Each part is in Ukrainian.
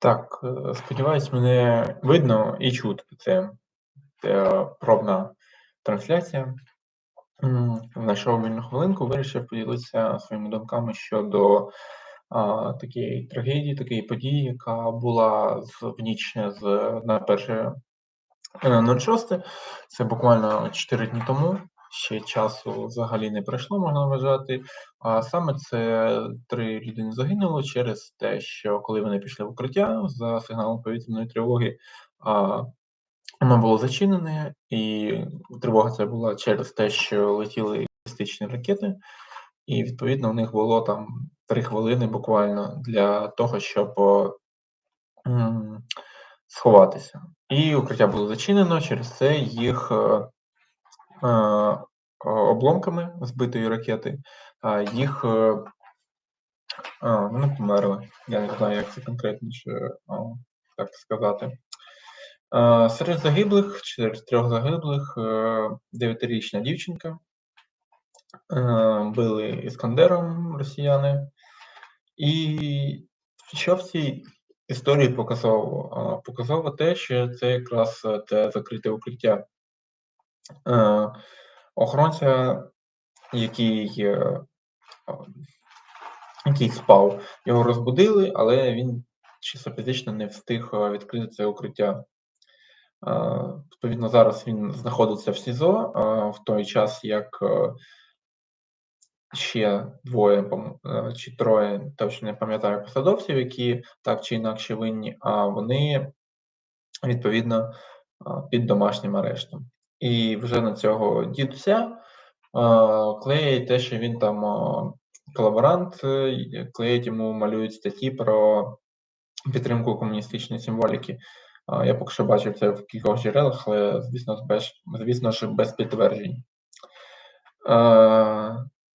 Так, е, сподіваюсь, мене видно і чути. Це, е, пробна трансляція. Знайшов вільну хвилинку, вирішив поділитися своїми думками щодо а, такої трагедії, такої події, яка була з, в ніч з на 1.06. Це буквально 4 дні тому. Ще часу взагалі не пройшло, можна вважати. А саме це три людини загинуло через те, що коли вони пішли в укриття за сигналом повітряної тривоги, а, воно було зачинене, і тривога це була через те, що летіли балістичні ракети, і відповідно у них було там три хвилини буквально для того, щоб сховатися. І укриття було зачинено, через це їх е, обломками збитої ракети, їх е, вони померли. Я не знаю, як це конкретніше так сказати. Серед загиблих, серед трьох загиблих, е, дев'ятирічна дівчинка. Е, били іскандером росіяни. І що в цій історії показово? Показово те, що це якраз те закрите укриття. Е, Охоронця, який е, який спав, його розбудили, але він чисто фізично не встиг е, відкрити це укриття. Відповідно, зараз він знаходиться в СІЗО в той час, як ще двоє чи троє, точно не пам'ятаю посадовців, які так чи інакше винні, а вони відповідно під домашнім арештом. І вже на цього дідуся а, клеять те, що він там колаборант, е, клеять йому малюють статті про підтримку комуністичної символіки. Я поки що бачив це в кількох джерелах, але звісно, без, звісно ж, без підтверджень.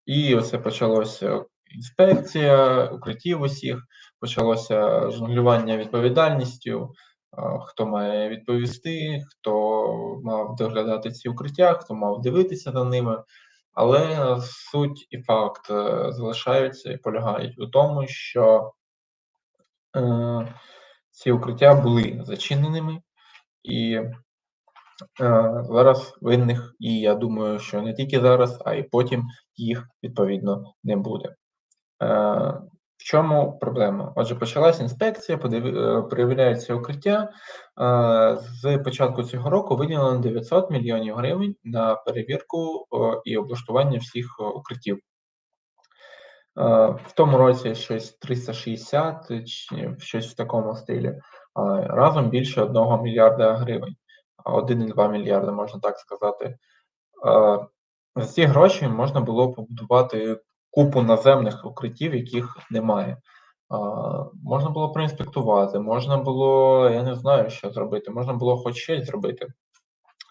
І оце почалося інспекція укриттів усіх, почалося жонглювання відповідальністю, хто має відповісти, хто мав доглядати ці укриття, хто мав дивитися за ними. Але суть і факт е, залишаються і полягають у тому, що е, ці укриття були зачиненими, і е, зараз винних, і я думаю, що не тільки зараз, а й потім їх відповідно не буде. Е, чому проблема? Отже, почалась інспекція, е, перевіряється укриття. Е, З початку цього року виділено 900 мільйонів гривень на перевірку і облаштування всіх е, укриттів. В тому році щось 360 чи щось в такому стилі. Разом більше 1 мільярда гривень, а 1,2 мільярда, можна так сказати. За ці гроші можна було побудувати купу наземних укриттів, яких немає. А, Можна було проінспектувати, можна було, я не знаю, що зробити, можна було хоч щось зробити.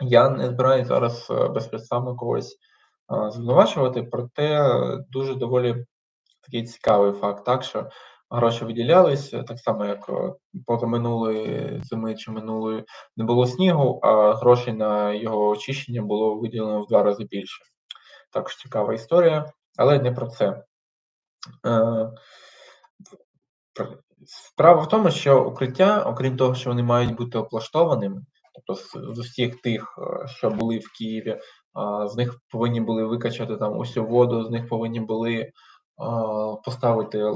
Я не збираюся зараз е, безпідставно когось а, звинувачувати, проте е, дуже доволі такий цікавий факт, так що гроші виділялись, е, так само як е, позаминулої зими чи минулої не було снігу, а грошей на його очищення було виділено в два рази більше. Також цікава історія, але не про це. Е, Справа в тому, що укриття, окрім того, що вони мають бути оплаштованими, тобто з, усіх тих, е, що були в Києві, з них повинні були викачати там усю воду, з них повинні були поставити е,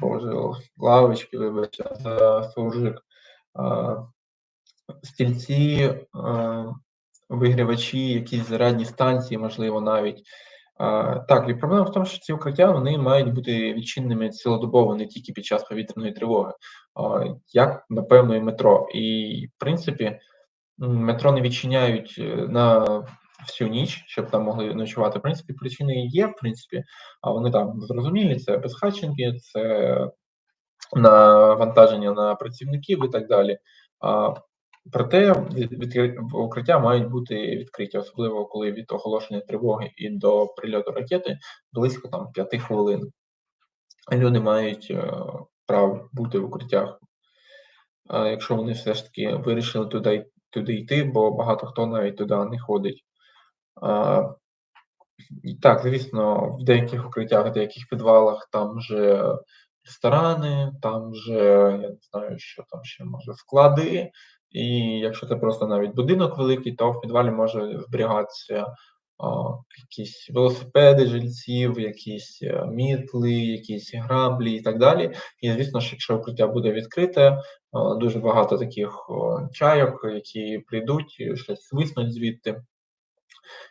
боже, лавочки, вибачте, за суржик, стільці, вигрівачі, якісь зарядні станції, можливо, навіть. Так, і проблема в тому, що ці укриття вони мають бути відчиненими цілодобово, не тільки під час повітряної тривоги, як, напевно, і метро. І, в принципі, метро не відчиняють е, на всю ніч, щоб там могли ночувати. В принципі, причини є, в принципі, а вони там зрозумілі, це безхатченки, це навантаження на працівників і так далі. Проте від, відкри- укриття мають бути відкриті, особливо коли від оголошення тривоги і до прильоту ракети близько там 5 хвилин. Люди мають е, право бути в укриттях. А якщо вони все ж таки вирішили туди, туди йти, бо багато хто навіть туди не ходить. І так, звісно, в деяких укриттях, в деяких підвалах там вже ресторани, там же, я не знаю, що там ще може, склади. І якщо це просто навіть будинок великий, то в підвалі може зберігатися якісь велосипеди жильців, якісь е, мітли, якісь граблі і так далі. І звісно ж, якщо укриття буде відкрите, а, дуже багато таких чайок, які прийдуть, щось свиснуть звідти,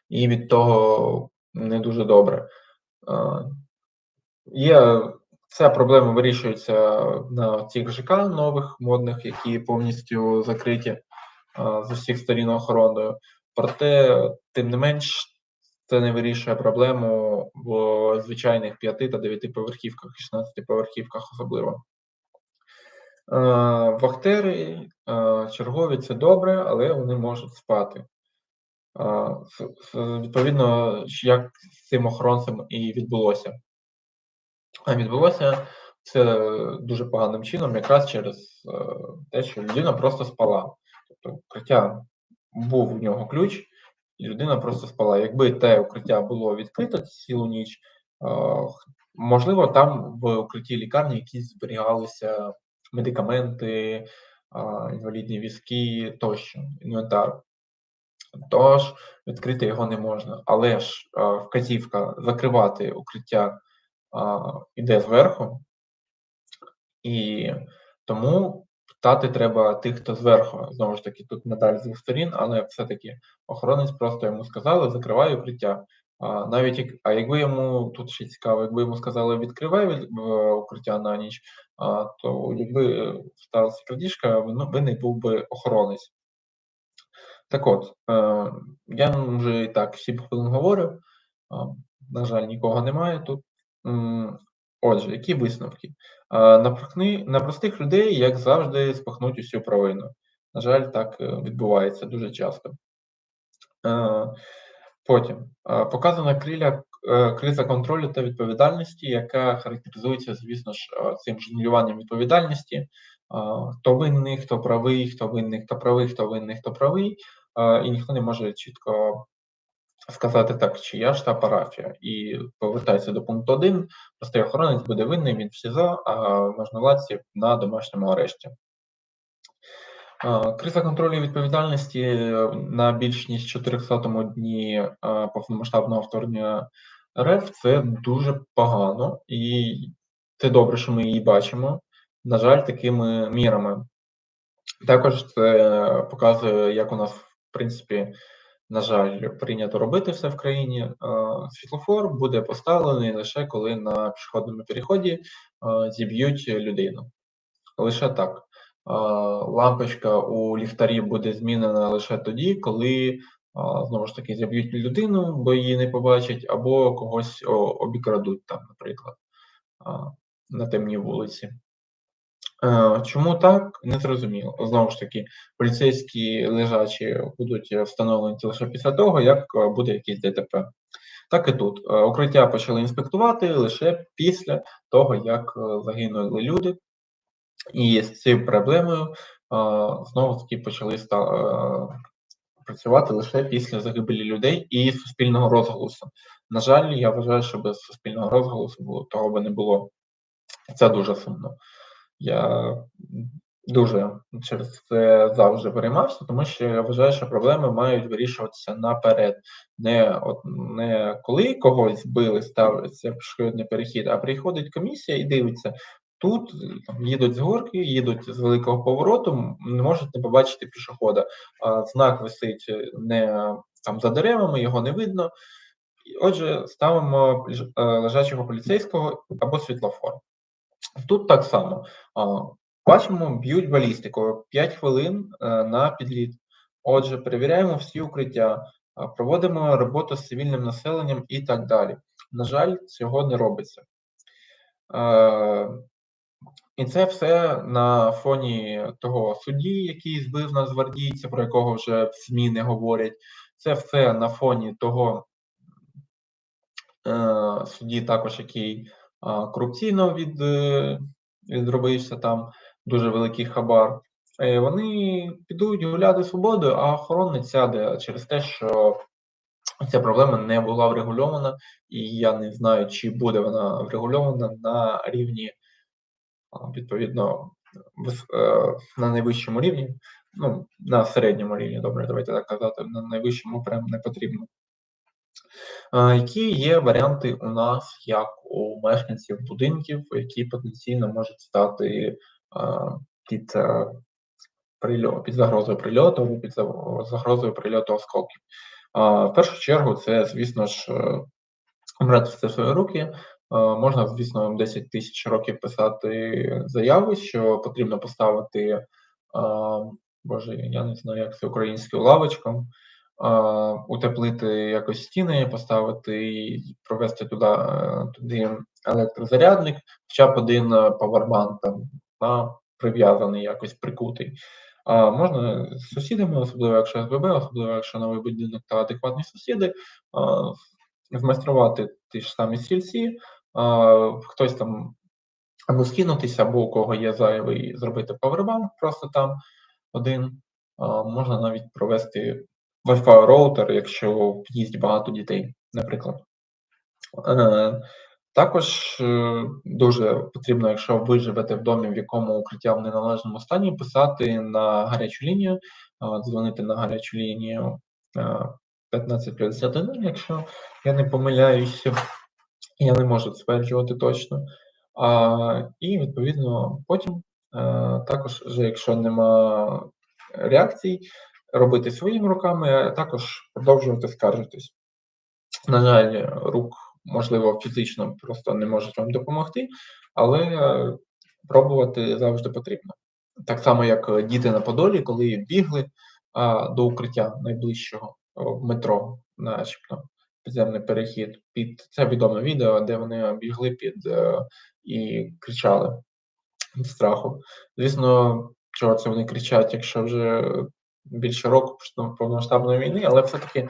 і від того не дуже добре. Є ця проблема вирішується на цих ЖК нових модних, які повністю закриті з усіх сторін охороною. Проте, тим не менш, це не вирішує проблему в звичайних 5 та 9 поверхівках, 16 поверхівках особливо. Вахтери, чергові це добре, але вони можуть спати. Відповідно, як з цим охоронцем і відбулося. А відбулося це дуже поганим чином, якраз через е, те, що людина просто спала. Тобто укриття був у нього ключ, і людина просто спала. Якби те укриття було відкрите цілу ніч, е, можливо, там в укритті лікарні якісь зберігалися медикаменти, е, інвалідні візки тощо, інвентар. Тож відкрити його не можна. Але ж е, вказівка закривати укриття іде зверху, і тому питати треба тих, хто зверху. Знову ж таки, тут медаль з двох сторін, але все-таки охоронець просто йому сказали, закривай укриття. А, навіть як, а якби йому тут ще цікаво, якби йому сказали відкривай від, е, укриття на ніч, а, то якби е, сталася крадіжка, ну, винний був би охоронець. Так от, е, я вже і так 7 хвилин говорю, на жаль, нікого немає тут. Отже, які висновки? На, простих людей, як завжди, спахнуть усю провину. На жаль, так е, відбувається дуже часто. Потім показана криля, е, криза контролю та відповідальності, яка характеризується, звісно ж, цим жонглюванням відповідальності. Хто винний, хто правий, хто винний, хто правий, хто винний, хто правий, і ніхто не може чітко сказати так, чия ж та парафія. І повертається до пункту 1, простий охоронець буде винний, він в СІЗО, а можновладці на домашньому арешті. Е, Криза контролю відповідальності е, на більш ніж 400 дні е, повномасштабного вторгнення РФ це дуже погано, і це добре, що ми її бачимо. На жаль, такими мірами. Також це показує, як у нас, в принципі, на жаль, прийнято робити все в країні. Е, Світлофор буде поставлений лише коли на пішохідному переході е, зіб'ють людину. Лише так. Лампочка у ліхтарі буде змінена лише тоді, коли знову ж таки заб'ють людину, бо її не побачать, або когось обікрадуть там, наприклад, на темній вулиці. Е, Чому так? Не зрозуміло. Знову ж таки, поліцейські лежачі будуть встановлені лише після того, як е, буде якийсь ДТП. Так і тут. Е, Укриття почали інспектувати лише після того, як е, загинули люди. І з цією проблемою знову таки почали працювати лише після загибелі людей і суспільного розголосу. На жаль, я вважаю, що без суспільного розголосу того би не було. Це дуже сумно. Я дуже через це завжди переймався, тому що я вважаю, що проблеми мають вирішуватися наперед. Не от не коли когось збили, ставиться пішохідний перехід, а приходить комісія і дивиться. Тут там їдуть з горки, їдуть з великого повороту, не можуть не побачити пішохода. А знак висить не там за деревами, його не видно. Отже, ставимо е, лежачого поліцейського або світлофор. Тут так само. Бачимо, б'ють балістику 5 хвилин е, на підліт. Отже, перевіряємо всі укриття, проводимо роботу з цивільним населенням і так далі. На жаль, цього не робиться. Е, І це все на фоні того судді, який збив нацгвардійця, про якого вже в ЗМІ не говорять. Це все на фоні того е, судді, також який корупційно від, е, відробився там дуже великий хабар. Е, Вони підуть гуляти свободою, а охоронець сяде через те, що ця проблема не була врегульована, і я не знаю, чи буде вона врегульована на рівні відповідно на найвищому рівні, ну, на середньому рівні, добре, давайте так казати, на найвищому прям не потрібно. Які є варіанти у нас, як у мешканців будинків, які потенційно можуть стати під під загрозою прильоту або під загрозою прильоту осколків? В першу чергу, це, звісно ж, брати все в свої руки. Можна, звісно, 10 тисяч років писати заяви, що потрібно поставити, боже, я не знаю, як це українською лавочком, утеплити якось стіни, поставити і провести туди туди електрозарядник, хоча б один павербанк там прив'язаний, якось прикутий. А можна з сусідами, особливо якщо СББ, особливо якщо новий будинок та адекватні сусіди, змайструвати ті ж самі стільці, хтось там або скинутися, або у кого є зайвий, зробити павербанк просто там один. Можна навіть провести Wi-Fi роутер, якщо під'їзді багато дітей, наприклад. Е, також е, дуже потрібно, якщо ви живете в домі, в якому укриття в неналежному стані, писати на гарячу лінію, дзвонити на гарячу лінію 1551, якщо я не помиляюся, я не можу стверджувати точно. І відповідно потім е, також, якщо нема реакцій, робити своїми руками, а також продовжувати скаржитись. На жаль, рук, можливо, фізично просто не можуть вам допомогти, але е, пробувати завжди потрібно. Так само, як діти на Подолі, коли бігли а, до укриття найближчого в метро, начебто підземний перехід. Під це відоме відео, де вони бігли під е, і кричали від страху. Звісно, чого це вони кричать, якщо вже більше року повномасштабної війни, але все-таки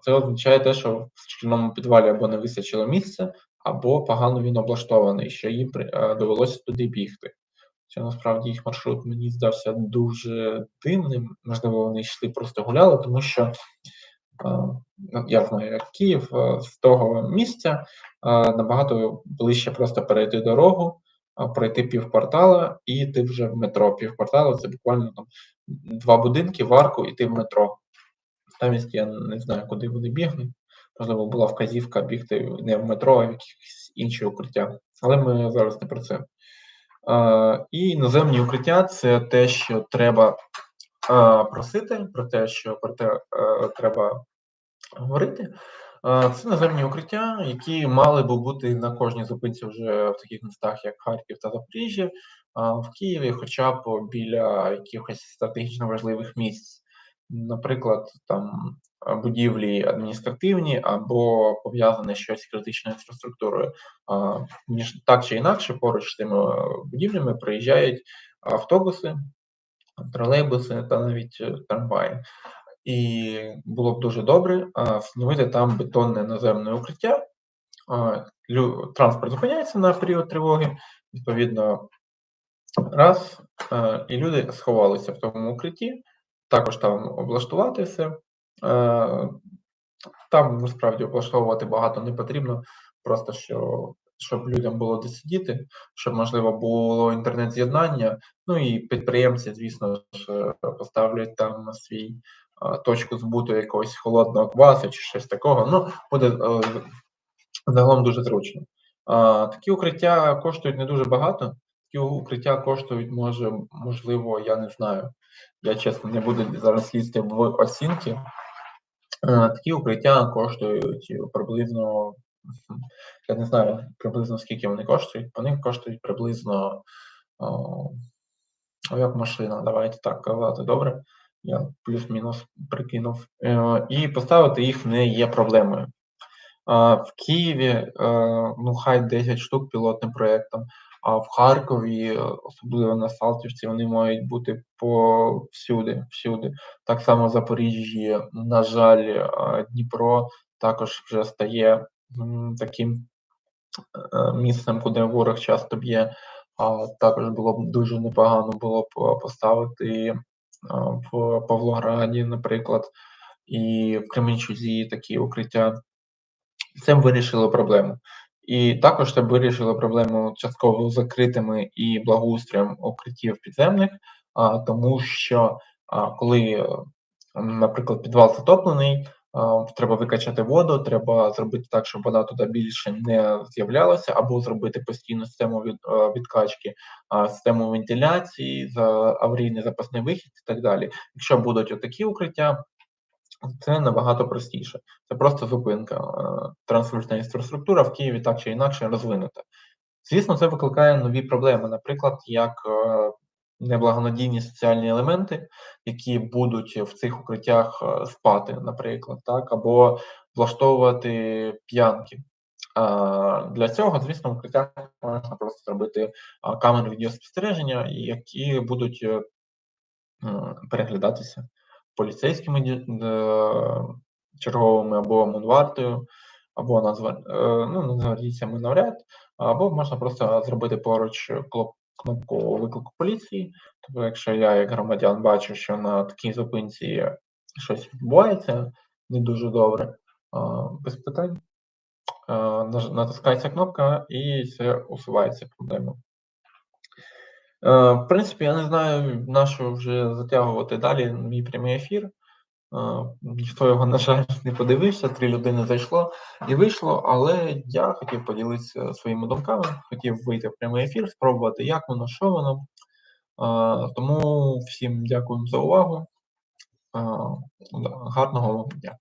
це означає те, що в шкільному підвалі або не вистачило місця, або погано він облаштований, що їм довелося туди бігти. Що насправді їх маршрут мені здався дуже дивним. Можливо, вони йшли просто гуляли, тому що ну, я знаю, як Київ з того місця набагато ближче просто перейти дорогу, пройти півквартала, і ти вже в метро. Півквартала це буквально там два будинки, в арку, і ти в метро. Замість я не знаю, куди вони бігли. Можливо, була вказівка бігти не в метро, а в якісь інші укриття. Але ми зараз не про це. І наземні укриття це те, що треба просити, про те, що про те треба говорити. Це наземні укриття, які мали би бути на кожній зупинці вже в таких містах, як Харків та Запоріжжя, в Києві, хоча б біля якихось стратегічно важливих місць, наприклад, там будівлі адміністративні або пов'язане щось з критичною інфраструктурою. Між так чи інакше, поруч з тими будівлями приїжджають автобуси, тролейбуси та навіть е, трамваї. І було б дуже добре встановити там бетонне наземне укриття. Транспорт зупиняється на період тривоги, відповідно, раз, і люди сховалися в тому укритті, також там облаштувати все. Там насправді облаштовувати багато не потрібно, просто що, щоб людям було де сидіти, щоб можливо було інтернет-з'єднання. Ну і підприємці, звісно ж, поставлять там свій точку збуту якогось холодного квасу чи щось такого. Ну, буде е, загалом дуже зручно. Такі укриття коштують не дуже багато. Такі укриття коштують, може, можливо, я не знаю. Я чесно не буду зараз лізти в оцінки. Такі укриття коштують приблизно, я не знаю приблизно скільки вони коштують. Вони коштують приблизно о, як машина, давайте так казати, добре я плюс-мінус прикинув, е, і поставити їх не є проблемою. В Києві е, ну хай 10 штук пілотним проєктом, а в Харкові, особливо на Салтівці, вони мають бути повсюди. всюди. Так само в Запоріжжі, на жаль, е, Дніпро також вже стає таким місцем, куди ворог часто б'є. А також було б дуже непогано було б поставити в Павлограді, наприклад, і в Кременчузі такі укриття. Це вирішило проблему. І також це б вирішило проблему частково закритими і благоустроєм укриттів підземних, а, тому що, а, коли, наприклад, підвал затоплений, а, треба викачати воду, треба зробити так, щоб вода туди більше не з'являлася, або зробити постійну систему від відкачки, а, систему вентиляції, за аварійний запасний вихід і так далі. Якщо будуть отакі укриття, це набагато простіше. Це просто зупинка. Е, Транспортна інфраструктура в Києві так чи інакше розвинута. Звісно, це викликає нові проблеми, наприклад, як е, неблагонадійні соціальні елементи, які будуть в цих укриттях е, спати, наприклад, так, або влаштовувати п'янки. Для цього, звісно, в укриттях можна просто зробити камери відеоспостереження, які будуть переглядатися поліцейськими е, черговими або Монвартою, або Нацгвар... е, ну, нацгвардійцями навряд, або можна просто зробити поруч кнопку виклику поліції. Тобто, якщо я як громадян бачу, що на такій зупинці щось відбувається не дуже добре, без питань натискається кнопка і це усувається проблема. Е, В принципі, я не знаю, на що вже затягувати далі мій прямий ефір. Е, Ніхто його, на жаль, не подивився, три людини зайшло і вийшло, але я хотів поділитися своїми думками, хотів вийти в прямий ефір, спробувати, як воно, що воно. Е, Тому всім дякую за увагу. Е, Гарного вам дня.